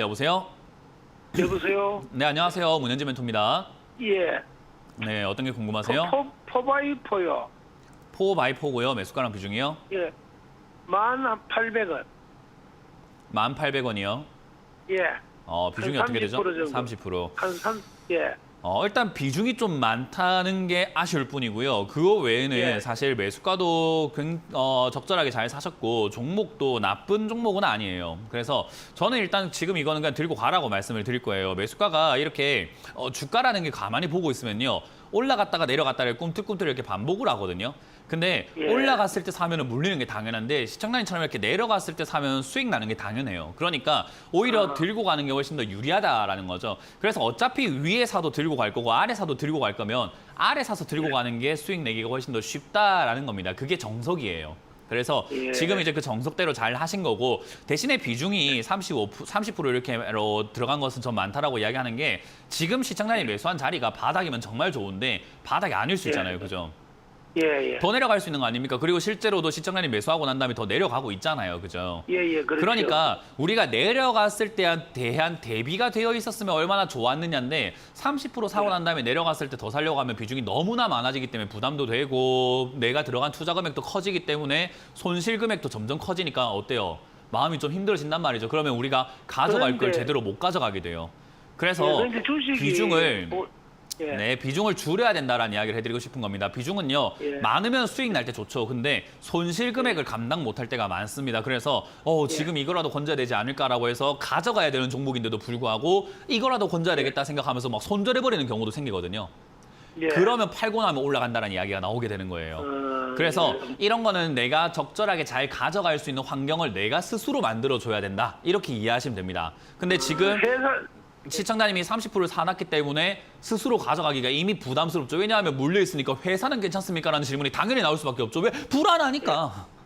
여보세요? 여보세요? 네, 안녕하세요. 문현지 멘토입니다. 예. 네, 어떤 게 궁금하세요? 포, 포 바이포요. 포 바이 포고요. 매수가랑 비중이요? 예. 만 800원. 1,800원이요. 예. 어, 비중이 한 어떻게 되죠? 30% 정도. 30%. 한 3, 예. 어, 일단 비중이 좀 많다는 게 아쉬울 뿐이고요. 그거 외에는 예. 사실 매수가도 굉- 어, 적절하게 잘 사셨고 종목도 나쁜 종목은 아니에요. 그래서 저는 일단 지금 이거는 그냥 들고 가라고 말씀을 드릴 거예요. 매수가가 이렇게 어, 주가라는 게 가만히 보고 있으면요. 올라갔다가 내려갔다를 꿈틀꿈틀 이렇게 반복을 하거든요. 근데 예. 올라갔을 때 사면은 물리는 게 당연한데 시청자님처럼 이렇게 내려갔을 때 사면 수익 나는 게 당연해요. 그러니까 오히려 아. 들고 가는 게 훨씬 더 유리하다라는 거죠. 그래서 어차피 위에 사도 들고 갈 거고 아래 사도 들고 갈 거면 아래 사서 들고 가는 게 수익 내기가 훨씬 더 쉽다라는 겁니다. 그게 정석이에요. 그래서 예. 지금 이제 그 정석대로 잘 하신 거고 대신에 비중이 35 30% 이렇게로 들어간 것은 좀 많다라고 이야기하는 게 지금 시청자님 매수한 자리가 바닥이면 정말 좋은데 바닥이 아닐 수 예. 있잖아요. 그죠? 예, 예. 더 내려갈 수 있는 거 아닙니까? 그리고 실제로도 시청자님 매수하고 난 다음에 더 내려가고 있잖아요. 그죠? 예, 예. 그렇죠. 그러니까 우리가 내려갔을 때한 대한 대비가 되어 있었으면 얼마나 좋았느냐인데 30% 사고 네. 난 다음에 내려갔을 때 더 살려고 하면 비중이 너무나 많아지기 때문에 부담도 되고 내가 들어간 투자 금액도 커지기 때문에 손실 금액도 점점 커지니까 어때요? 마음이 좀 힘들어진단 말이죠. 그러면 우리가 가져갈 걸 그런데- 제대로 못 가져가게 돼요. 그래서 예, 그런데 주식이 비중을 뭐, 예. 네, 비중을 줄여야 된다라는 이야기를 해드리고 싶은 겁니다. 비중은요, 예. 많으면 수익 날 때 좋죠. 근데 손실 금액을 감당 못할 때가 많습니다. 그래서 어, 예. 지금 이거라도 건져야 되지 않을까라고 해서 가져가야 되는 종목인데도 불구하고 이거라도 건져야 되겠다 생각하면서 막 손절해버리는 경우도 생기거든요. 예. 그러면 팔고 나면 올라간다는 이야기가 나오게 되는 거예요. 어, 그래서 예. 이런 거는 내가 적절하게 잘 가져갈 수 있는 환경을 내가 스스로 만들어 줘야 된다. 이렇게 이해하시면 됩니다. 근데 지금 회사 시청자님이 30%를 사놨기 때문에 스스로 가져가기가 이미 부담스럽죠. 왜냐하면 물려 있으니까 회사는 괜찮습니까? 라는 질문이 당연히 나올 수밖에 없죠. 왜? 불안하니까.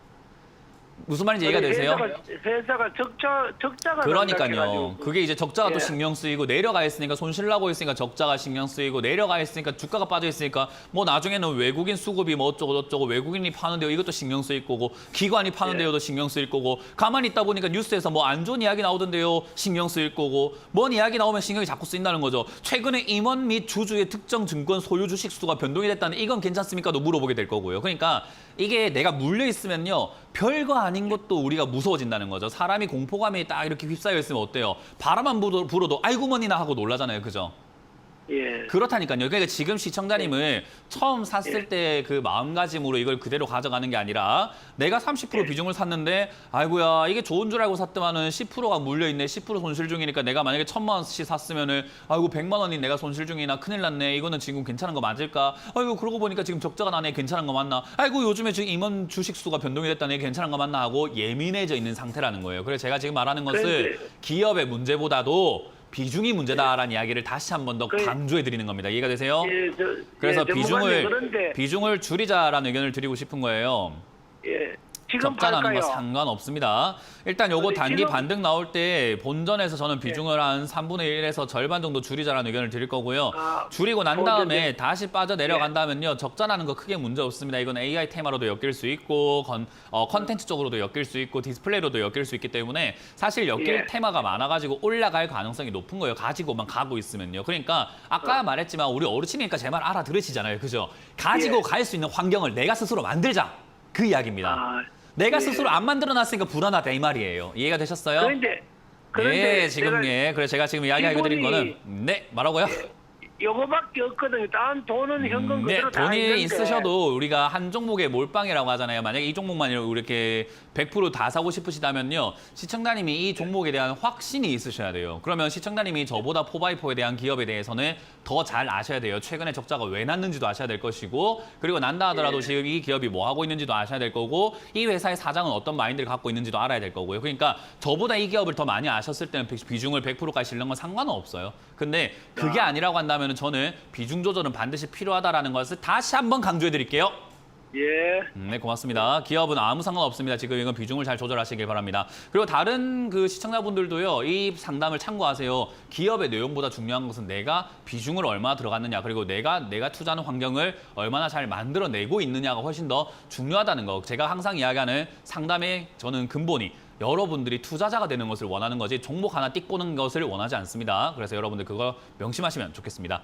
무슨 말인지 이해가 되세요? 회사가, 회사가 적자 적자가 그러니까요. 그게 이제 적자가 또 예. 신경 쓰이고 내려가 있으니까 손실 나고 있으니까 적자가 신경 쓰이고 내려가 있으니까 주가가 빠져 있으니까 뭐 나중에는 외국인 수급이 뭐 어쩌고 저쩌고 외국인이 파는 데요 이것도 신경 쓰일 거고 기관이 파는 데요도 신경 쓰일 거고 가만히 있다 보니까 뉴스에서 뭐 안 좋은 이야기 나오던데요 신경 쓰일 거고 뭔 이야기 나오면 신경이 자꾸 쓰인다는 거죠. 최근에 임원 및 주주의 특정 증권 소유 주식 수가 변동이 됐다는 이건 괜찮습니까?도 물어보게 될 거고요. 그러니까 이게 내가 물려 있으면요 별거 아닌 것도 우리가 무서워진다는 거죠. 사람이 공포감에 딱 이렇게 휩싸여 있으면 어때요? 바람만 불어도, 불어도 아이고 머니나 하고 놀라잖아요, 그죠? 예. 그렇다니까요. 그러니까 지금 시청자님을 처음 샀을 예. 때그 마음가짐으로 이걸 그대로 가져가는 게 아니라 내가 30% 예. 비중을 샀는데 아이고야 이게 좋은 줄 알고 샀더만은 10%가 물려 있네. 10% 손실 중이니까 내가 만약에 천만 원씩 샀으면은 아이고 100만 원이 내가 손실 중이나 큰일 났네. 이거는 지금 괜찮은 거 맞을까? 아이고 그러고 보니까 지금 적자가 나네. 괜찮은 거 맞나? 아이고 요즘에 지금 임원 주식 수가 변동이 됐다네. 괜찮은 거 맞나 하고 예민해져 있는 상태라는 거예요. 그래서 제가 지금 말하는 것은 그런데- 기업의 문제보다도 비중이 문제다라는 이야기를 다시 한 번 더 그- 강조해 드리는 겁니다. 이해가 되세요? 예, 저, 그래서 예, 전문가님, 비중을 그런데 비중을 줄이자라는 의견을 드리고 싶은 거예요. 예. 지금 적자 나는 팔까요? 거 상관없습니다. 일단 요거 근데 단기 지금- 반등 나올 때 본전에서 저는 네. 비중을 한 3분의 1에서 절반 정도 줄이자라는 의견을 드릴 거고요. 아, 줄이고 난 본전 다음에 네. 다시 빠져 내려간다면요. 적자 나는 거 크게 문제 없습니다. 이건 AI 테마로도 엮일 수 있고 건, 어, 컨텐츠 쪽으로도 엮일 수 있고 디스플레이로도 엮일 수 있기 때문에 사실 엮일 예. 테마가 많아가지고 올라갈 가능성이 높은 거예요. 가지고만 가고 있으면요. 그러니까 아까 어. 말했지만 우리 어르신이니까 제 말 알아들으시잖아요. 그죠? 가지고 예. 갈 수 있는 환경을 내가 스스로 만들자. 그 이야기입니다. 아, 내가 예. 스스로 안 만들어 놨으니까 불안하다 이 말이에요. 이해가 되셨어요? 그런데 그런데 네, 지금 내가 예. 그래 제가 지금 이야기하고 드린 거는 네, 말하고요. 요거밖에 없거든요. 다른 돈은 현금 네, 그대로 다 돈이 있는데. 있으셔도 우리가 한 종목에 몰빵이라고 하잖아요. 만약에 이 종목만 이렇게 100%다 사고 싶으시다면요. 시청자님이 이 종목에 대한 확신이 있으셔야 돼요. 그러면 시청자님이 저보다 포바이포에 대한 기업에 대해서는 더 잘 아셔야 돼요. 최근에 적자가 왜 났는지도 아셔야 될 것이고 그리고 난다 하더라도 예. 지금 이 기업이 뭐 하고 있는지도 아셔야 될 거고 이 회사의 사장은 어떤 마인드를 갖고 있는지도 알아야 될 거고요. 그러니까 저보다 이 기업을 더 많이 아셨을 때는 비- 비중을 100%까지 실는 건 상관은 없어요. 근데 그게 아. 아니라고 한 다면 저는 비중 조절은 반드시 필요하다라는 것을 다시 한번 강조해 드릴게요. 예. 음, 네, 고맙습니다. 기업은 아무 상관없습니다. 지금 이건 비중을 잘 조절하시길 바랍니다. 그리고 다른 그 시청자분들도요, 이 상담을 참고하세요. 기업의 내용보다 중요한 것은 내가 비중을 얼마나 들어갔느냐, 그리고 내가 내가 투자하는 환경을 얼마나 잘 만들어내고 있느냐가 훨씬 더 중요하다는 거. 제가 항상 이야기하는 상담의 저는 근본이 여러분들이 투자자가 되는 것을 원하는 거지 종목 하나 띡 보는 것을 원하지 않습니다. 그래서 여러분들 그거 명심하시면 좋겠습니다.